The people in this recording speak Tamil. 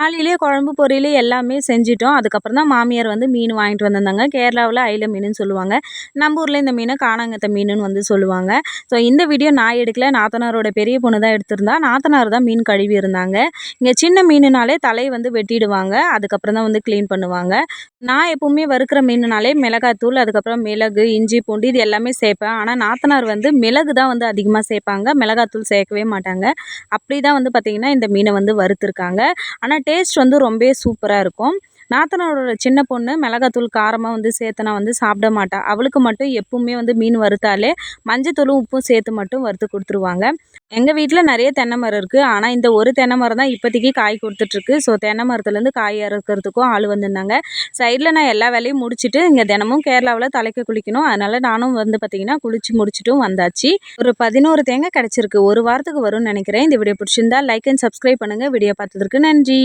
காலையிலேயே குழம்பு பொரியல் எல்லாமே செஞ்சிட்டோம். அதுக்கப்புறம் தான் மாமியார் வந்து மீன் வாங்கிட்டு வந்திருந்தாங்க. கேரளாவில் ஐல மீனுன்னு சொல்லுவாங்க. நம்ம ஊரில் இந்த மீனை காணாங்கத்த மீனுன்னு வந்து சொல்லுவாங்க. ஸோ இந்த வீடியோ நான் எடுக்கல. நாத்தனாரோட பெரிய பொண்ணு தான் எடுத்திருந்தா. நாத்தனார் தான் மீன் கழுவி இருந்தாங்க. இங்கே சின்ன மீனுனாலே தலையை வந்து வெட்டிடுவாங்க. அதுக்கப்புறம் தான் வந்து க்ளீன் பண்ணுவாங்க. நான் எப்போவுமே வறுக்கிற மீனுனாலே மிளகாத்தூள் அதுக்கப்புறம் மிளகு இஞ்சி பூண்டு இது எல்லாமே சேர்ப்பேன். ஆனால் நாத்தனார் வந்து மிளகு தான் வந்து அதிகமாக சேர்ப்பாங்க. மிளகாத்தூள் சேர்க்கவே மாட்டாங்க. அப்படி தான் வந்து பார்த்திங்கன்னா இந்த மீனை வந்து வறுத்துருக்காங்க. ஆனால் டேஸ்ட் வந்து ரொம்பவே சூப்பராக இருக்கும். நாத்தனாரோட சின்ன பொண்ணு மிளகாத்தூள் காரமாக வந்து சேர்த்தனா வந்து சாப்பிட மாட்டாள் அவளுக்கு மட்டும் எப்பவுமே வந்து மீன் வறுத்தாலே மஞ்சத்தூளும் உப்பும் சேர்த்து மட்டும் வறுத்து கொடுத்துருவாங்க. எங்கள் வீட்டில் நிறைய தென்னை மரம் இருக்குது ஆனால் இந்த ஒரு தென்னை மரம் தான் இப்போதைக்கு காய் கொடுத்துட்ருக்கு. ஸோ தென்னை மரத்துலேருந்து காய் அறுக்கிறதுக்கும் ஆள் வந்திருந்தாங்க. சைடில் நான் எல்லா வேலையும் முடிச்சுட்டு இங்கே தினமும் கேரளாவில் தலைக்கு குளிக்கணும். அதனால் நானும் வந்து பார்த்திங்கன்னா குளித்து முடிச்சுட்டும் வந்தாச்சு. ஒரு பதினோரு தேங்காய் கிடச்சிருக்கு. ஒரு வாரத்துக்கு வரும்னு நினைக்கிறேன். இந்த வீடியோ பிடிச்சிருந்தா லைக் அண்ட் சப்ஸ்கிரைப் பண்ணுங்கள் வீடியோ பார்த்ததுக்கு நன்றி.